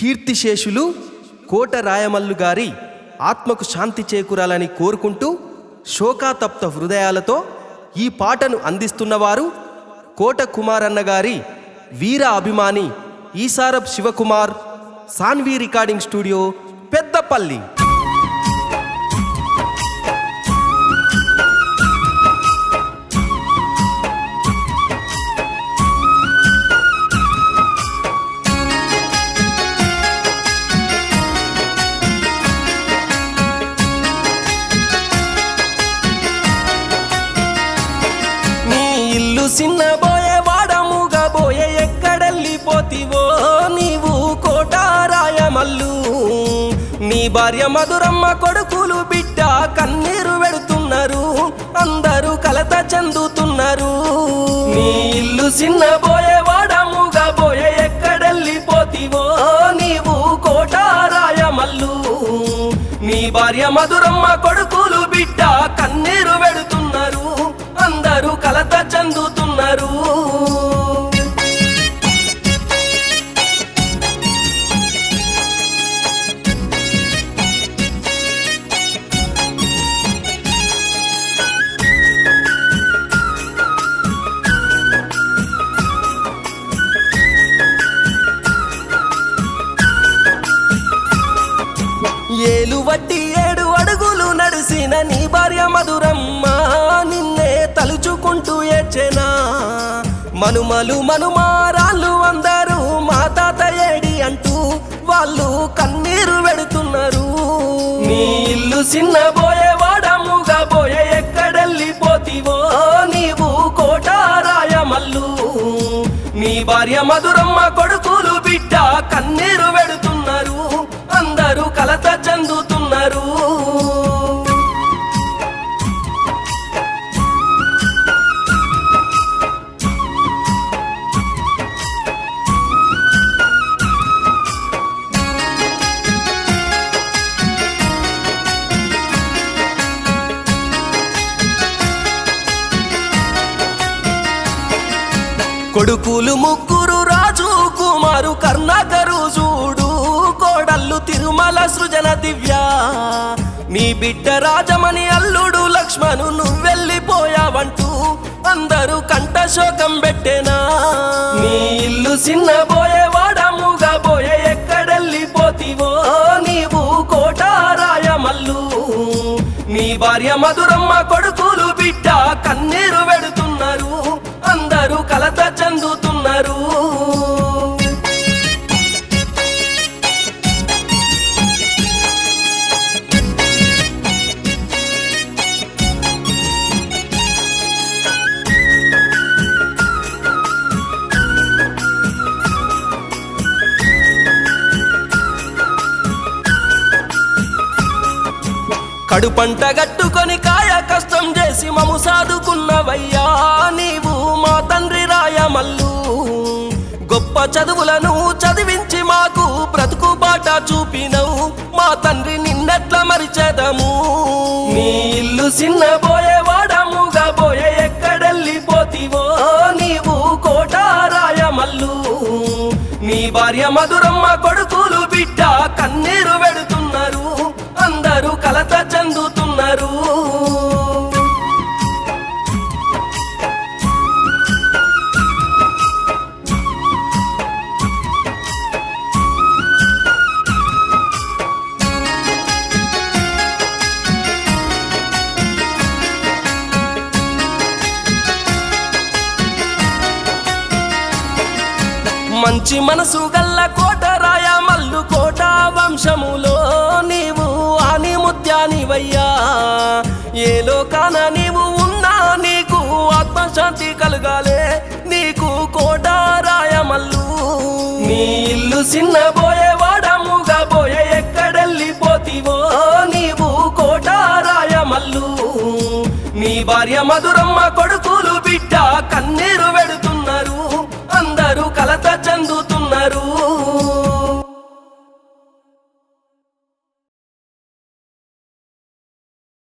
కీర్తిశేషులు కోట రాయమల్లు గారి ఆత్మకు శాంతి చేకూరాలని కోరుకుంటూ శోకాతప్త హృదయాలతో ఈ పాటను అందిస్తున్నవారు కోట కుమారన్న గారి వీర అభిమాని ఈసారబ్ శివకుమార్ సాన్వి రికార్డింగ్ స్టూడియో పెద్దపల్లి. చూసిన బోయే వాడముగా బోయే ఎక్కడెళ్ళిపోతివో నీవు కోటారాయమల్లు నీ భార్య మధురమ్మ కొడుకులు బిడ్డ కన్నీరు పెడుతున్నారు అందరూ కలత చెందుతున్నారు. నీ ఇల్లు చిన్నబోయే వాడముగా బోయే ఎక్కడెళ్ళిపోతివో నీవు కోటారాయమల్లు నీ భార్య మధురమ్మ కొడుకులు బిడ్డ కన్నీరు పెడుతున్నారు అందరూ కలత చెందుతున్నారు ఏలు వట్టి ఏ నిన్నే తలుచుకుంటూ మనుమలు మనుమారాళ్ళు అందరూ మా తాత ఏడి అంటూ వాళ్ళు కన్నీరు పెడుతున్నారు. నీ ఇల్లు చిన్నబోయే వాడముగా పోయే ఎక్కడెళ్ళిపోతివో నీవు కోటారాయమల్లు నీ భార్య మధురమ్మ కొడుకులు బిడ్డ కన్నీరు పెడుతున్నారు. అందరూ కలత చెందుతున్నారు. కొడుకులు ముగ్గురు రాజు కుమారు కర్ణాకరు చూడు. కోడళ్ళు తిరుమల సృజన దివ్య. నీ బిడ్డ రాజమణి అల్లుడు లక్ష్మణు నువ్వెళ్ళిపోయావంటూ అందరూ కంట శోకం పెట్టేనా. నీ ఇల్లు చిన్నబోయే వాడముగా పోయే ఎక్కడెళ్ళిపోతివో. నీవు కోటారాయమల్లు. నీ భార్య మధురమ్మ కొడుకు కడుపంట గట్టుకొని కాయ కష్టం చేసి మము సాదుకున్నవయ్యా. నీవు మా తండ్రి రాయమల్లు. గొప్ప చదువులను చదివించి మాకు బ్రతుకు బాట చూపినవు. మా తండ్రి నిన్నెట్ల మరిచెదము. నీ ఇల్లు చిన్న వాడముగా పోయే ఎక్కడెళ్ళిపోతివో. నీవు కోట రాయమల్లు. నీ భార్య మధురమ్మ కొడుకులు బిడ్డ కన్నీరు మంచి మనసు గల్ల కోట రాయ మల్లు కోట వంశములో నీవు ఆని ముత్యానివయ్యా ఏ లోకాన నీవు ఉన్నా నీకు ఆత్మశాంతి కలగాలే. నీకు కోట రాయమల్లు నీ ఇల్లు చిన్నబోయే వాడముగా పోయే ఎక్కడెళ్ళిపోతివో నీవు కోట రాయమల్లు నీ భార్య మధురమ్మ కొడుకులు బిడ్డ కన్నీరు వెడు